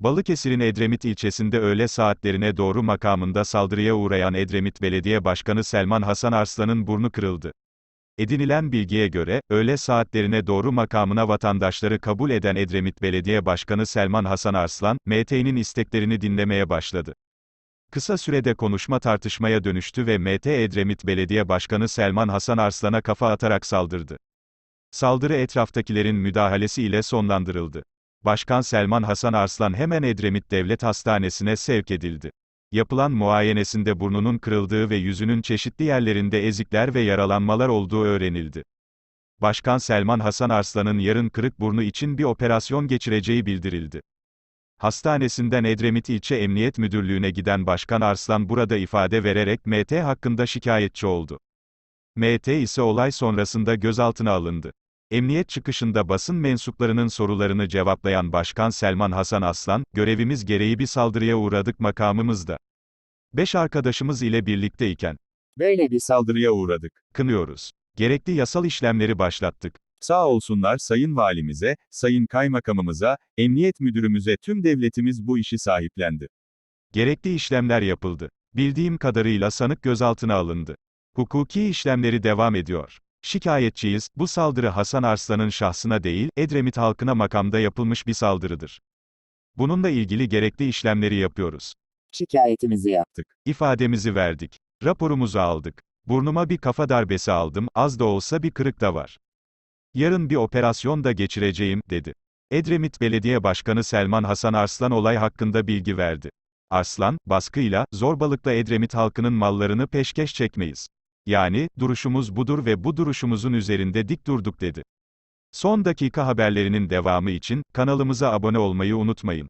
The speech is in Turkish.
Balıkesir'in Edremit ilçesinde öğle saatlerine doğru makamında saldırıya uğrayan Edremit Belediye Başkanı Selman Hasan Arslan'ın burnu kırıldı. Edinilen bilgiye göre, öğle saatlerine doğru makamına vatandaşları kabul eden Edremit Belediye Başkanı Selman Hasan Arslan, MT'nin isteklerini dinlemeye başladı. Kısa sürede konuşma tartışmaya dönüştü ve MT Edremit Belediye Başkanı Selman Hasan Arslan'a kafa atarak saldırdı. Saldırı etraftakilerin müdahalesi ile sonlandırıldı. Başkan Selman Hasan Arslan hemen Edremit Devlet Hastanesi'ne sevk edildi. Yapılan muayenesinde burnunun kırıldığı ve yüzünün çeşitli yerlerinde ezikler ve yaralanmalar olduğu öğrenildi. Başkan Selman Hasan Arslan'ın yarın kırık burnu için bir operasyon geçireceği bildirildi. Hastanesinden Edremit İlçe Emniyet Müdürlüğü'ne giden Başkan Arslan burada ifade vererek MT hakkında şikayetçi oldu. MT ise olay sonrasında gözaltına alındı. Emniyet çıkışında basın mensuplarının sorularını cevaplayan Başkan Selman Hasan Aslan, görevimiz gereği bir saldırıya uğradık makamımızda. Beş arkadaşımız ile birlikteyken, Böyle bir saldırıya uğradık. kınıyoruz. Gerekli yasal işlemleri başlattık. Sağ olsunlar Sayın Valimize, Sayın Kaymakamımıza, Emniyet Müdürümüze tüm devletimiz bu işi sahiplendi. Gerekli işlemler yapıldı. Bildiğim kadarıyla sanık gözaltına alındı. Hukuki işlemleri devam ediyor. Şikayetçiyiz, bu saldırı Hasan Arslan'ın şahsına değil, Edremit halkına makamda yapılmış bir saldırıdır. Bununla ilgili gerekli işlemleri yapıyoruz. Şikayetimizi yaptık. İfademizi verdik. Raporumuzu aldık. Burnuma bir kafa darbesi aldım, az da olsa bir kırık da var. Yarın bir operasyon da geçireceğim, dedi. Edremit Belediye Başkanı Selman Hasan Arslan olay hakkında bilgi verdi. Arslan, baskıyla, zorbalıkla Edremit halkının mallarını peşkeş çekmeyiz. Yani, duruşumuz budur ve bu duruşumuzun üzerinde dik durduk dedi. Son dakika haberlerinin devamı için, kanalımıza abone olmayı unutmayın.